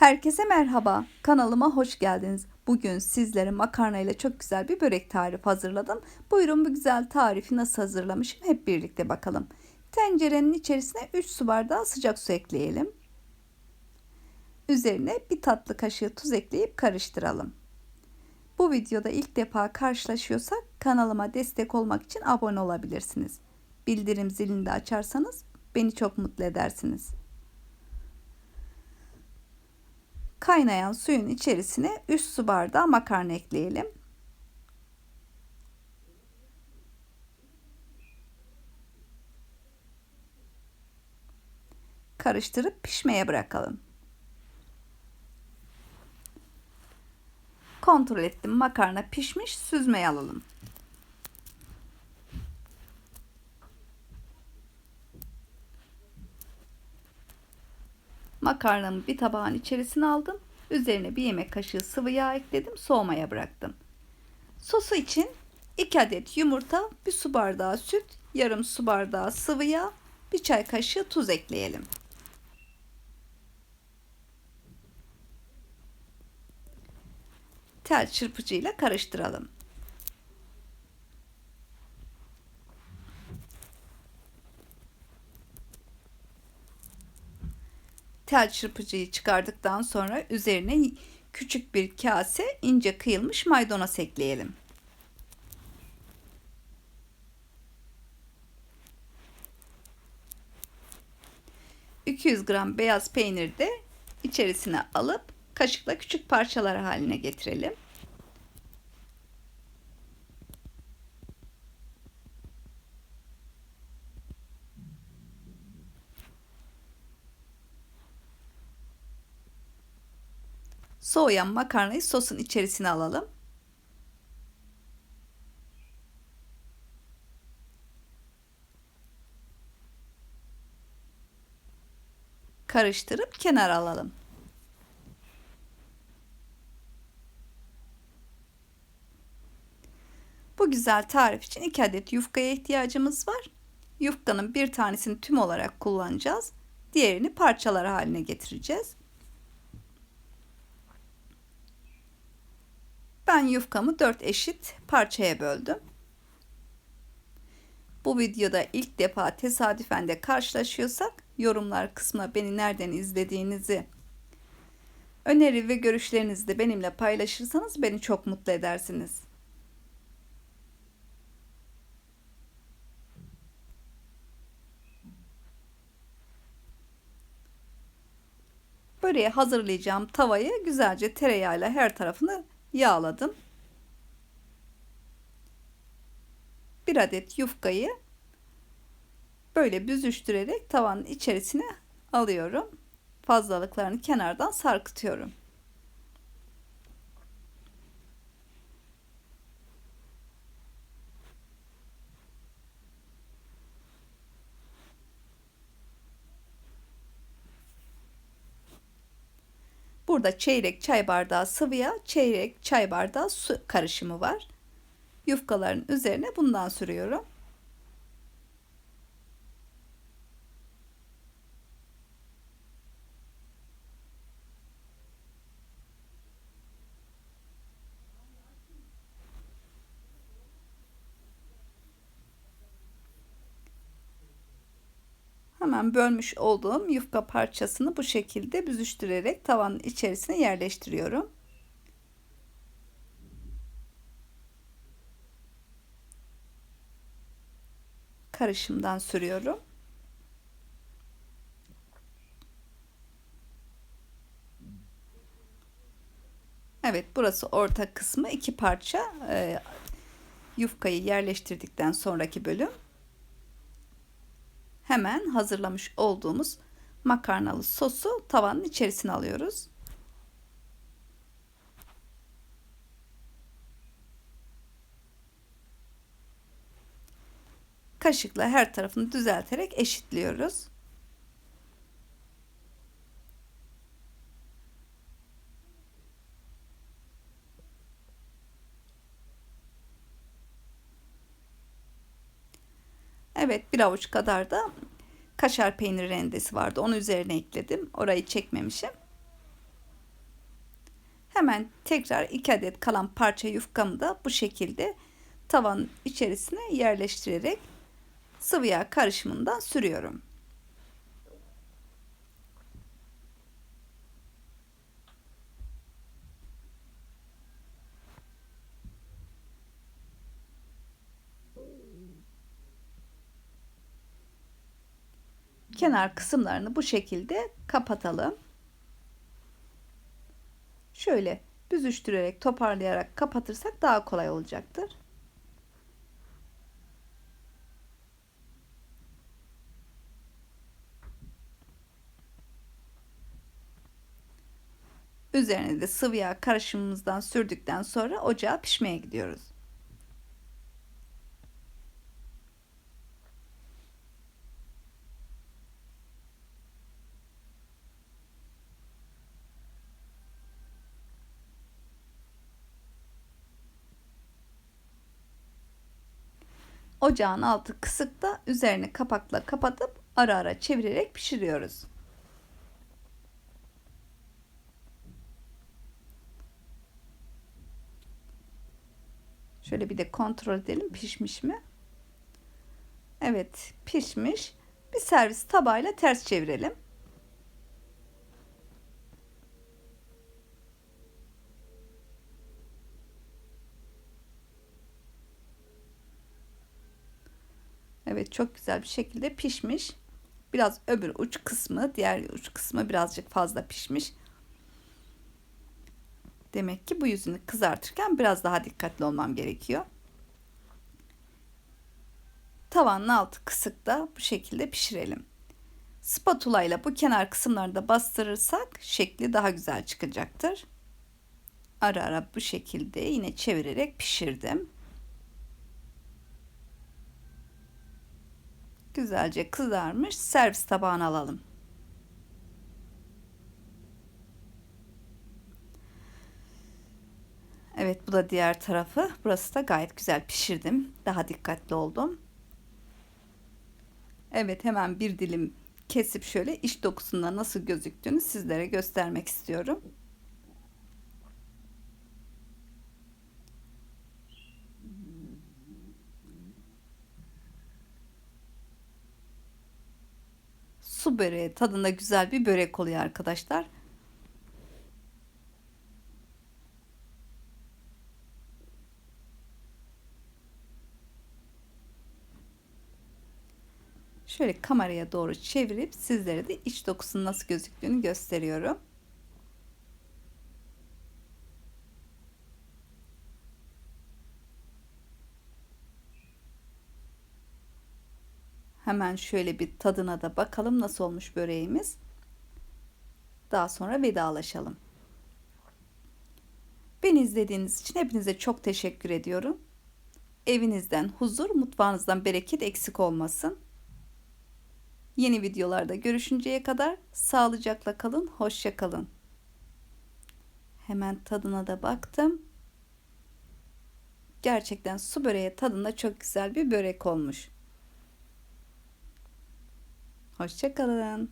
Herkese merhaba. Kanalıma hoş geldiniz. Bugün sizlere makarna ile çok güzel bir börek tarifi hazırladım. Buyurun bu güzel tarifi nasıl hazırlamışım hep birlikte bakalım. Tencerenin içerisine 3 su bardağı sıcak su ekleyelim. Üzerine bir tatlı kaşığı tuz ekleyip karıştıralım. Bu videoda ilk defa karşılaşıyorsak kanalıma destek olmak için abone olabilirsiniz. Bildirim zilini de açarsanız beni çok mutlu edersiniz. Kaynayan suyun içerisine 3 su bardağı makarna ekleyelim. Karıştırıp pişmeye bırakalım. Kontrol ettim makarna pişmiş süzmeye alalım. Makarnamı bir tabağın içerisine aldım. Üzerine bir yemek kaşığı sıvı yağ ekledim. Soğumaya bıraktım. Sosu için 2 adet yumurta, 1 su bardağı süt, yarım su bardağı sıvı yağ, 1 çay kaşığı tuz ekleyelim. Tel çırpıcıyla karıştıralım. Tel çırpıcıyı çıkardıktan sonra üzerine küçük bir kase ince kıyılmış maydanoz ekleyelim. ...200 gram beyaz peynir de içerisine alıp kaşıkla küçük parçalar haline getirelim. Soğuyan makarnayı sosun içerisine alalım. Karıştırıp kenara alalım. Bu güzel tarif için 2 adet yufkaya ihtiyacımız var. Yufkanın bir tanesini tüm olarak kullanacağız. Diğerini parçalar haline getireceğiz. Ben yufkamı 4 eşit parçaya böldüm. Bu videoda ilk defa tesadüfen de karşılaşıyorsak yorumlar kısmına beni nereden izlediğinizi öneri ve görüşlerinizi de benimle paylaşırsanız beni çok mutlu edersiniz. Böreği hazırlayacağım tavayı güzelce tereyağıyla her tarafını yağladım. Bir adet yufkayı böyle büzüştürerek tavanın içerisine alıyorum. Fazlalıklarını kenardan sarkıtıyorum. Burada çeyrek çay bardağı sıvı yağ, çeyrek çay bardağı su karışımı var. Yufkaların üzerine bundan sürüyorum. Hemen bölmüş olduğum yufka parçasını bu şekilde büzüştürerek tavanın içerisine yerleştiriyorum. Karışımdan sürüyorum. Evet burası orta kısmı iki parça e, yufkayı yerleştirdikten sonraki bölüm hemen hazırlamış olduğumuz makarnalı sosu tavanın içerisine alıyoruz. Kaşıkla her tarafını düzelterek eşitliyoruz. Evet bir avuç kadar da kaşar peynir rendesi vardı. Onu üzerine ekledim. Orayı çekmemişim. Hemen tekrar 2 adet kalan parça yufkamı da bu şekilde tavanın içerisine yerleştirerek sıvı yağ karışımından sürüyorum. Kenar kısımlarını bu şekilde kapatalım. Şöyle büzüştürerek toparlayarak kapatırsak daha kolay olacaktır. Üzerine de sıvı yağ karışımımızdan sürdükten sonra ocağa pişmeye gidiyoruz. Ocağın altı kısıkta üzerini kapakla kapatıp ara ara çevirerek pişiriyoruz. Şöyle bir de kontrol edelim pişmiş mi? Evet pişmiş. Bir servis tabağıyla ters çevirelim. Evet çok güzel bir şekilde pişmiş. Biraz öbür uç kısmı, diğer uç kısmı birazcık fazla pişmiş. Demek ki bu yüzünü kızartırken biraz daha dikkatli olmam gerekiyor. Tavanın altı kısıkta bu şekilde pişirelim. Spatula ile bu kenar kısımları da bastırırsak şekli daha güzel çıkacaktır. Ara ara bu şekilde yine çevirerek pişirdim. Güzelce kızarmış. Servis tabağına alalım. Evet bu da diğer tarafı. Burası da gayet güzel pişirdim. Daha dikkatli oldum. Evet hemen bir dilim kesip şöyle iç dokusunda nasıl gözüktüğünü sizlere göstermek istiyorum. Su böreği tadında güzel bir börek oluyor arkadaşlar. Şöyle kameraya doğru çevirip sizlere de iç dokusunun nasıl gözüktüğünü gösteriyorum. Hemen şöyle bir tadına da bakalım nasıl olmuş böreğimiz. Daha sonra vedalaşalım. Beni izlediğiniz için hepinize çok teşekkür ediyorum. Evinizden huzur, mutfağınızdan bereket eksik olmasın. Yeni videolarda görüşünceye kadar sağlıcakla kalın, hoşça kalın. Hemen tadına da baktım. Gerçekten su böreği tadında çok güzel bir börek olmuş. Hoşçakalın.